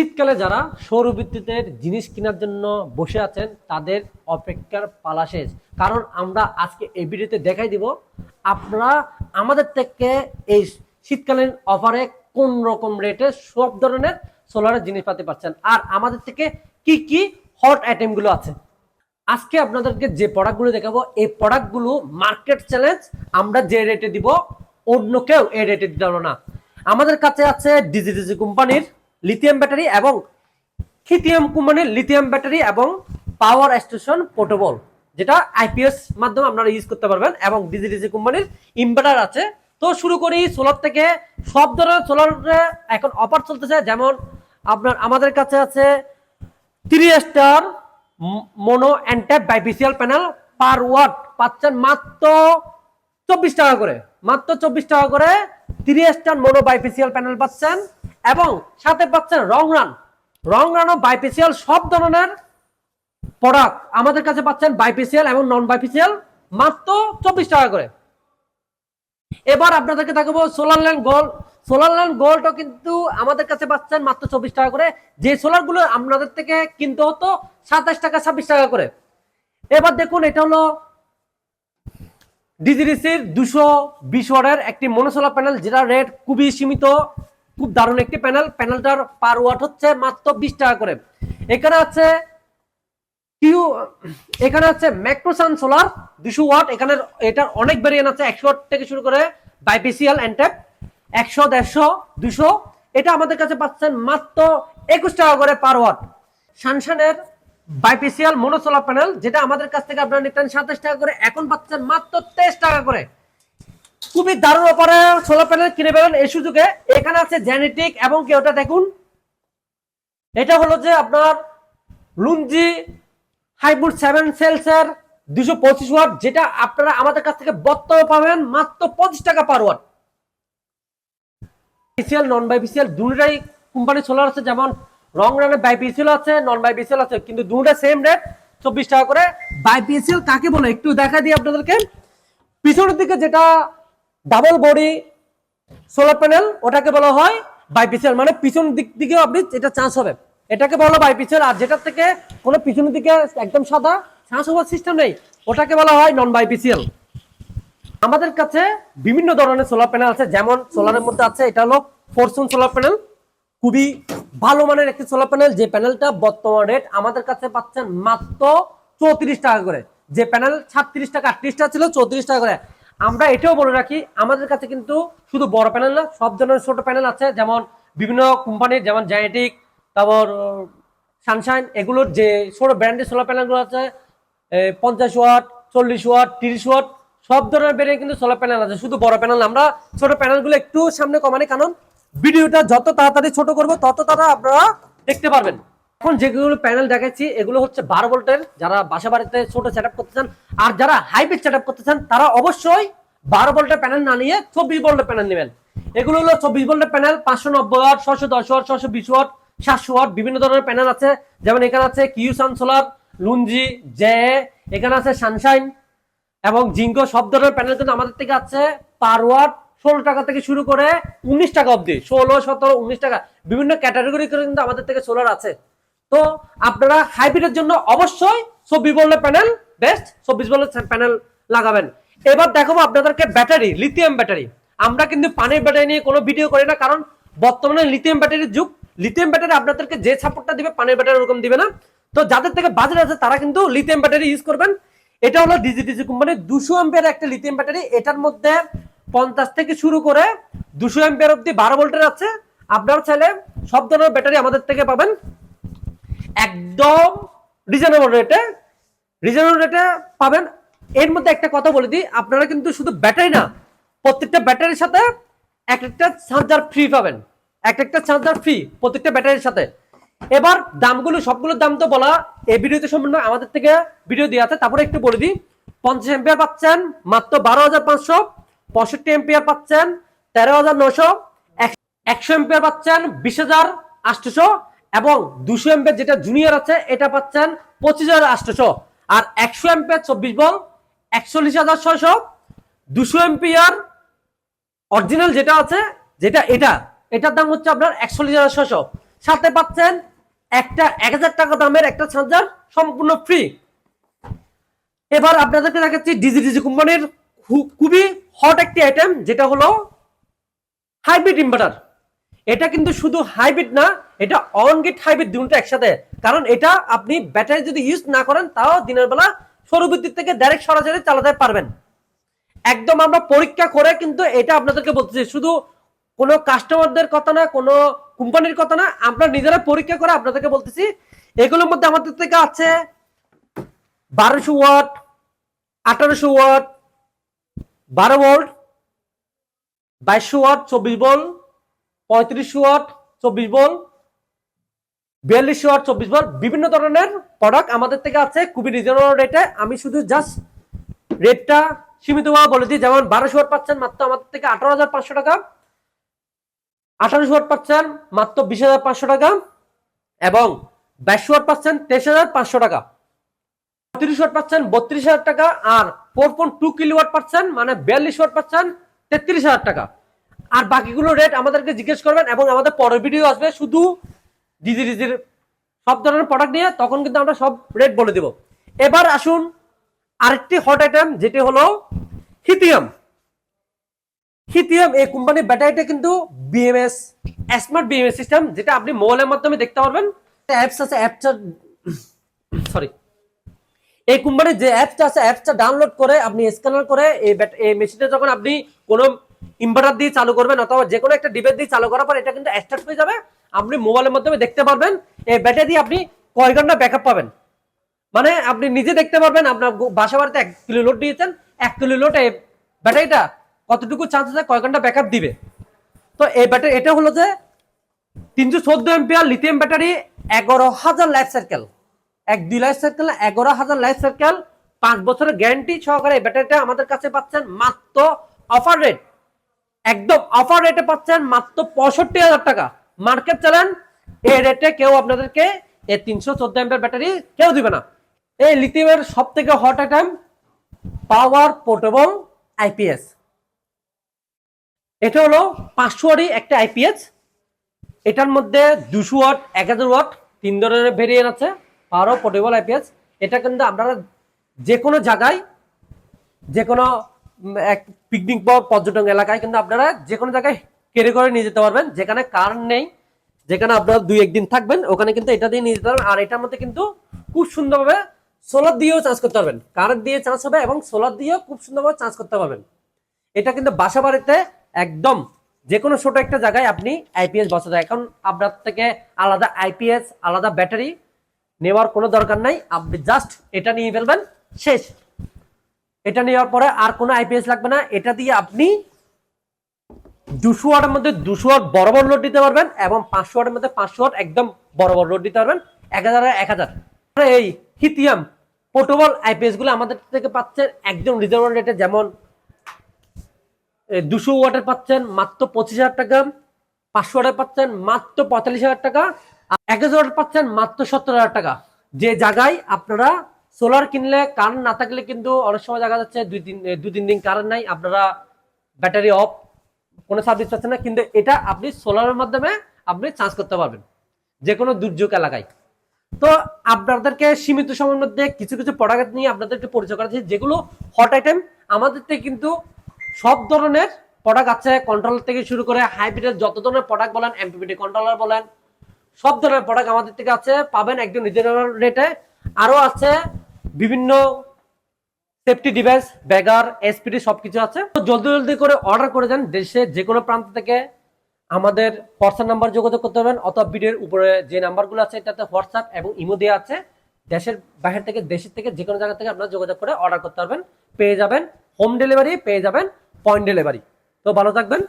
শীতকালে যারা সৌর জিনিস কেনার জন্য বসে আছেন, তাদের অপেক্ষার পালা শেষ কারণ আমরা আজকে এই ভিডিওতে দেখাই দিব, আপনারা আমাদের থেকে এই শীতকালীন অফারে কোন রকম রেটে সব ধরনের সোলারের জিনিসপাতি পাচ্ছেন আর আমাদের থেকে কি কি হট আইটেমগুলো আছে? আজকে আপনাদেরকে যে প্রোডাক্টগুলো দেখাবো, এই প্রোডাক্টগুলো মার্কেট চ্যালেঞ্জ, আমরা যে রেটে দিব, অন্য কেউ এই রেটে দিতে না। আমাদের কাছে আছে ডিজিডিজি কোম্পানির লিথিয়াম ব্যাটারি এবং লিথিয়াম কোম্পানির লিথিয়াম ব্যাটারি এবং পাওয়ার স্টেশন পোর্টেবল যেটা আইপিএস মাধ্যমে আপনারা ইউজ করতে পারবেন এবং ডিজিডিজি কোম্পানির ইনভার্টার আছে। তো শুরু করি সোলার থেকে। সব ধরনের সোলার এখন অফার চলতেছে। যেমন আপনার আমাদের কাছে আছে থ্রি স্টার মোনো অ্যান্টেপ বাইপিসিয়াল প্যানেল পার ওয়াট পাচ্ছেন মাত্র চব্বিশ টাকা করে। মাত্র চব্বিশ টাকা করে three star mono bifacial panel পাচ্ছেন। এবং সাথে পাচ্ছেন রং রান। রং রান ও বাইপিসিয়াল সব ধরনের প্রোডাক্ট আমাদের কাছে পাচ্ছেন বাইপিসিয়াল এবং নন বাইপিসিয়াল মাত্র চব্বিশ টাকা করে। এবার আপনাদেরকে দেখাবো solar land gold solar land গোল্ডও কিন্তু আমাদের কাছে পাচ্ছেন মাত্র চব্বিশ টাকা করে। যে সোলারগুলো আপনাদের থেকে কিনতে হতো সাতাশ টাকা, ছাব্বিশ টাকা করে। এবার দেখুন, এটা হলো ডিজিডিসির দুশো বিশ ওয়াটের একটি মনোসোলার প্যানেল যেটা রেট খুবই সীমিত। খুব দারুণ একটি প্যানেল। প্যানেলটার পার ওয়াট হচ্ছে মাত্র বিশ টাকা করে। এখানে আছে কিউ, এখানে আছে ম্যাক্রোসান সোলার, দুশো ওয়াট। এখানে এটার অনেক ভেরিয়েন্ট আছে। একশো ওয়াট থেকে শুরু করে বাইপিসিএল অ্যান্টেপ একশো, দেড়শো, দুশো। এটা আমাদের কাছে পাচ্ছেন মাত্র একুশ টাকা করে পার ওয়াট সানশানের বাইপিসিএল মনোসোলার প্যানেল যেটা আমাদের কাছ থেকে আপনারা নিতেন সাতাশ টাকা করে, এখন পাচ্ছেন মাত্র তেইশ টাকা করে। খুবই দারুণ অপারে সোলার প্যানেল কিনে পেলেন এই সুযোগে এখানে আছে জেনেটিক এবং কি ওটা দেখুন? এটা হলো যে আপনার লুঞ্জি হাইব্রিড সেভেন সেলসের দুশো পঁচিশ ওয়াট, যেটা আপনারা আমাদের কাছ থেকে বর্তমানে পাবেন মাত্র পঁচিশ টাকা পার ওয়াট বিসিএল নন বাই বাইপিসিএল দুটাই কোম্পানি সোলার আছে, যেমন রং রানে বাইপিসিএল আছে নন বাইপিসিএল আছে, কিন্তু দুটা সেম রেট চব্বিশ টাকা করে। বাইপিসিএল কাকে বলে, একটু দেখা দিই আপনাদেরকে। পিছনের দিকে যেটা ডাবল বডি সোলার প্যানেল ওটাকে বলা হয় বাইপিসিএল মানে পিছন দিক দিকেও আপনি এটা চান্স হবে। এটাকে বলা বাইপিসিএল আর যেটার থেকে কোনো পিছনের দিকে একদম সাদা চান্স হওয়ার সিস্টেম নেই, ওটাকে বলা হয় নন বাইপিসিএল আমাদের কাছে বিভিন্ন ধরনের সোলার প্যানেল আছে, যেমন সোলারের মধ্যে আছে, এটা হলো ফোরসুন সোলার প্যানেল খুবই ভালো মানের একটি সোলার প্যানেল যে প্যানেলটা বর্তমান রেট আমাদের কাছে পাচ্ছেন মাত্র চৌত্রিশ টাকা করে। যে প্যানেল ছাত্রিশ টাকা আটত্রিশ টাকা ছিল চৌত্রিশ টাকা করে। আমরা এটাও বলে রাখি, আমাদের কাছে কিন্তু শুধু বড় প্যানেল না, সব ধরনের ছোট প্যানেল আছে, যেমন বিভিন্ন কোম্পানির যেমন জাইনেটিক তারপর সানশাইন এগুলোর যে ছোট ব্র্যান্ডের সোলার প্যানেলগুলো আছে পঞ্চাশ ওয়াট, চল্লিশ ওয়াট, তিরিশ ওয়াট, সব ধরনের বেরিয়ে কিন্তু সোলার প্যানেল আছে। শুধু বড় প্যানেল আমরা ছোট প্যানেলগুলো একটু সামনে কমানি, কারণ ভিডিওটা যত তাড়াতাড়ি ছোট করব, তত তাড়া আপনারা দেখতে পারবেন। এখন যেগুলো প্যানেল দেখাচ্ছি, এগুলো হচ্ছে বারো ভোল্টের। যারা বাসা বাড়িতে ছোট সেট করতে চান, আর যারা হাইব্রিড সেট করতে চান, তারা অবশ্যই বারো ভোল্টের প্যানেল না নিয়ে চব্বিশ ভোল্টের প্যানেল নেবেন। এগুলো হলো চব্বিশ ভোল্টের প্যানেল, পাঁচশো নব্বই ওয়াট ছশো দশ ওয়াট ছশো বিশ ওয়াট, সাতশো ওয়াট, বিভিন্ন ধরনের প্যানেল আছে। যেমন এখানে আছে কিউসান সোলার লুঞ্জি জে এখানে আছে সানশাইন এবং জিঙ্কো সব ধরনের প্যানেল কিন্তু আমাদের থেকে আছে পার ওয়াট ষোলো টাকা থেকে শুরু করে উনিশ টাকা অবধি। ষোলো, সতেরো, উনিশ টাকা, বিভিন্ন ক্যাটাগরি করে কিন্তু আমাদের থেকে সোলার আছে। তো আপনারা হাইব্রিডের জন্য অবশ্যই চব্বিশ ভোল্টের প্যানেল বেস্ট চব্বিশ ভোল্টের প্যানেল লাগাবেন। এবার দেখাবো আপনাদেরকে ব্যাটারি লিথিয়াম ব্যাটারি আমরা কিন্তু পানির ব্যাটারি নিয়ে কোনো ভিডিও করি না, কারণ বর্তমানে লিথিয়াম ব্যাটারির যুগ। লিথিয়াম ব্যাটারি আপনাদেরকে যে সাপোর্টটা দিবে, পানির ব্যাটারি ওরকম দিবে না। তো যাদের থেকে বাজার আছে, তারা কিন্তু লিথিয়াম ব্যাটারি ইউজ করবেন। এটা হলো ডিজিটিজি কোম্পানির দুশো এম্পিয়ার একটা লিথিয়াম ব্যাটারি এটার মধ্যে পঞ্চাশ থেকে শুরু করে দুশো এম্পিয়ার অব্দি বারো ভোল্টের আছে। আপনারা চাইলে সব ধরনের ব্যাটারি আমাদের থেকে পাবেন। একদম রিজনেবল রেটে রিজনেবল রেটে পাবেন। এর মধ্যে একটা কথা বলে দিই, আপনারা কিন্তু শুধু ব্যাটারি না, প্রত্যেকটা ব্যাটারির সাথে এক একটা চার্জার ফ্রি পাবেন। এক একটা চার্জার ফ্রি প্রত্যেকটা ব্যাটারির সাথে। এবার দামগুলো, সবগুলোর দাম তো বলা, এই ভিডিওতে সম্পূর্ণ আমাদের থেকে ভিডিও দেওয়া আছে। তারপরে একটু বলে দিই, পঞ্চাশ এম্পিয়ার পাচ্ছেন, মাত্র বারো হাজার পাঁচশো, পঁয়ষট্টি এম্পিয়ার পাচ্ছেন, তেরো হাজার নশো একশো এম্পিয়ার পাচ্ছেন, বিশ হাজার আটশোশো এবং দুশো এম্পিয়ার যেটা জুনিয়র আছে, এটা পাচ্ছেন পঁচিশ হাজার আটশোশো আর একশো এম্পিয়ার চব্বিশ বল, একচল্লিশ হাজার ছয়শো। দুশো এম্পিয়ার অরিজিনাল যেটা আছে, যেটা এটা, এটার দাম হচ্ছে আপনার একচল্লিশ হাজার ছশো সাথে পাচ্ছেন একটা এক হাজার টাকা দামের একটা চার্জার সম্পূর্ণ ফ্রি এবার আপনাদেরকে দেখাচ্ছি ডিজি ডিজি কোম্পানির খুবই হট একটি আইটেম যেটা হলো হাইব্রিড ইনভার্টার এটা কিন্তু শুধু হাইব্রিড না, এটা অন গেট হাইব্রিড দুটো একসাথে। কারণ এটা আপনি ব্যাটারি যদি ইউজ না করেন, তাও দিনের বেলা সৌর থেকে ডাইরেক্ট সরাসরি চালাতে পারবেন। একদম আমরা পরীক্ষা করে কিন্তু এটা আপনাদেরকে বলতেছি, শুধু কোনো কাস্টমারদের কথা না, কোনো কোম্পানির কথা না, আমরা নিজেরা পরীক্ষা করে আপনাদেরকে বলতেছি, এগুলোর মধ্যে আমাদের থেকে আছে বারোশো ওয়াট, আঠারোশো ওয়াট, বারো ভোল্ট, বাইশশো ওয়াট, চব্বিশ বল পঁয়ত্রিশশো ওয়াট, চব্বিশ বল বিয়াল্লিশশো ওয়াট, চব্বিশ বল, বিভিন্ন ধরনের প্রোডাক্ট আমাদের থেকে আছে, খুবই রিজনেবল রেটে আমি শুধু জাস্ট রেটটা সীমিতভাবে বলে দিই, যেমন বারোশো ওয়াট পাচ্ছেন মাত্র আমাদের থেকে আঠারো হাজার পাঁচশো টাকা, আঠারোশো ওয়াট পাচ্ছেন মাত্র বিশ হাজার পাঁচশো টাকা, এবং বাইশশো ওয়াট পাচ্ছেন তেইশ হাজার পাঁচশো টাকা। পঁয়ত্রিশ ওয়াট পাচ্ছেন বত্রিশ হাজার টাকা, আর four point two kilowatt পাচ্ছেন মানে বিয়াল্লিশ ওয়াট পাচ্ছেন তেত্রিশ হাজার টাকা। আর বাকিগুলো রেট আমাদেরকে জিজ্ঞেস করবেন এবং আমাদের পরের ভিডিও আসবে শুধু ডিজি ডিজির সব ধরনের প্রোডাক্ট নিয়ে তখন কিন্তু আমরা সব রেট বলে দিব। এবার আসুন আরেকটি হট আইটেম যেটি হলো হিথিয়াম হিথিয়াম এই কোম্পানির ব্যাটারিটা কিন্তু বিএমএস স্মার্ট বিএমএস সিস্টেম যেটা আপনি মোবাইলের মাধ্যমে দেখতে পারবেন। অ্যাপস আছে অ্যাপটা সরি এই কোম্পানির যে অ্যাপসটা আছে অ্যাপসটা ডাউনলোড করে আপনি স্ক্যানার করে এই এই মেশিনটা যখন আপনি কোনো ইনভার্টার দিয়ে চালু করবেন অথবা যে কোনো একটা ডিবেট দিয়ে চালু করার পর এটা কিন্তু স্টার্ট হয়ে যাবে। আপনি মোবাইলের মাধ্যমে দেখতে পারবেন। এই ব্যাটারি দিয়ে আপনি কয় ঘণ্টা ব্যাকআপ পাবেন? মানে আপনি নিজে দেখতে পারবেন, আপনার বাসা বাড়িতে এক কিলো লোড দিয়েছেন, এক কিলো লোড এই ব্যাটারিটা কতটুকু চান্স আছে কয় ঘণ্টা ব্যাকআপ দিবে? তো এই ব্যাটারি এটা হলো যে তিনশো চোদ্দ এম্পিয়ার লিথিয়াম ব্যাটারি, এগারো হাজার লাইফ সার্কেল এক দুই লাইফ সার্কেল এগারো হাজার লাইফ সার্কেল পাঁচ বছরের গ্যারান্টি সহকারে এই ব্যাটারিটা আমাদের কাছে পাচ্ছেন মাত্র অফার রেট একদম অফার রেটে পাচ্ছেন মাত্র পঁয়ষট্টি হাজার টাকা। মার্কেট চালান এই রেটে কেউ আপনাদেরকে এই তিনশো চোদ্দ এম্পিয়ার ব্যাটারি কেউ দিবে না। এই লিথিয়ামের সব থেকে hot item power portable IPS এটা হলো পাঁচশো ওয়ারি একটা আইপিএস এটার মধ্যে দুশো ওয়াট, এক হাজার ওয়াট, তিন ধরনের ভেরিয়েন্ট আছে পাওয়ার পোর্টেবল আইপিএস এটা কিন্তু আপনারা যে কোনো জায়গায় যে কোনো এক পিকনিক বা পর্যটন এলাকায় কিন্তু আপনারা যে কোনো জায়গায় ক্যারি করে নিয়ে যেতে পারবেন। যেখানে কারেন্ট নেই, যেখানে আপনারা দুই একদিন থাকবেন, ওখানে কিন্তু এটা দিয়ে নিয়ে যেতে পারবেন। আর এটার মধ্যে কিন্তু খুব সুন্দরভাবে সোলার দিয়েও চার্জ করতে পারবেন। কারেন্ট দিয়ে চার্জ হবে এবং সোলার দিয়েও খুব সুন্দরভাবে চার্জ করতে পারবেন। এটা কিন্তু বাসা বাড়িতে একদম যে কোনো ছোট একটা জায়গায় আপনি আইপিএস বসাতে এখন আপনার থেকে আলাদা আইপিএস আলাদা ব্যাটারি নেওয়ার কোনো দরকার নাই। আপনি জাস্ট এটা নিয়ে ফেলবেন, শেষ। এটা নেওয়ার পরে আর কোনো আইপিএস লাগবে না। এটা দিয়ে আপনি দুশো ওয়াটের মধ্যে দুশো ওয়াট বড় বড় লোড দিতে পারবেন এবং পাঁচশো ওয়াটের মধ্যে পাঁচশো ওয়াট একদম বড় বড় লোড দিতে পারবেন। এক হাজার এক হাজার। এই হিথিয়াম পোর্টেবল আইপিএসগুলো আমাদের থেকে পাচ্ছেন একদম রিজনেবল রেটে যেমন দুশো ওয়াটের পাচ্ছেন মাত্র পঁচিশ হাজার টাকা, পাঁচশো ওয়াটের পাচ্ছেন মাত্র পঁয়তাল্লিশ হাজার টাকা এক হাজার ওয়াট পাচ্ছেন মাত্র সত্তর হাজার টাকা। যে জায়গায় আপনারা সোলার কিনলে কারেন্ট না থাকলে কিন্তু অনেক সময় দেখা যাচ্ছে দুই তিন দু তিন দিন কারেন্ট নাই, আপনারা ব্যাটারি অফ কোনো সার্ভিস পাচ্ছেন না, কিন্তু এটা আপনি সোলারের মাধ্যমে আপনি চার্জ করতে পারবেন যে কোনো দুর্যোগ এলাকায়। তো আপনাদেরকে সীমিত সময়ের মধ্যে কিছু কিছু প্রোডাক্ট নিয়ে আপনাদেরকে পরিচয় করাচ্ছি, যেগুলো হট আইটেম আমাদের থেকে কিন্তু সব ধরনের প্রোডাক্ট আছে কন্ট্রোল থেকে শুরু করে হাইব্রিডের যত ধরনের প্রোডাক্ট বলেন এমপিপিটি কন্ট্রোলার বলেন, সব ধরনের প্রোডাক্ট আমাদের থেকে আছে, পাবেন একদম রিজনেবল রেটে আরও আছে বিভিন্ন সেফটি ডিভাইস ব্যাগার এসপিডি সবকিছু আছে। তো জলদি জলদি করে অর্ডার করে যান দেশে যে কোনো প্রান্ত থেকে আমাদের হোয়াটসঅ্যাপ নাম্বার যোগাযোগ করতে পারবেন অথবা ভিডিওর উপরে যে নাম্বারগুলো আছে এটাতে হোয়াটসঅ্যাপ এবং ইমো দেওয়া আছে। দেশের বাইরে থেকে, দেশের থেকে যে কোনো জায়গা থেকে আপনারা যোগাযোগ করে অর্ডার করতে পারবেন, পেয়ে যাবেন। হোম ডেলিভারি পেয়ে যাবেন পয়েন্ট ডেলিভারি তো ভালো থাকবেন।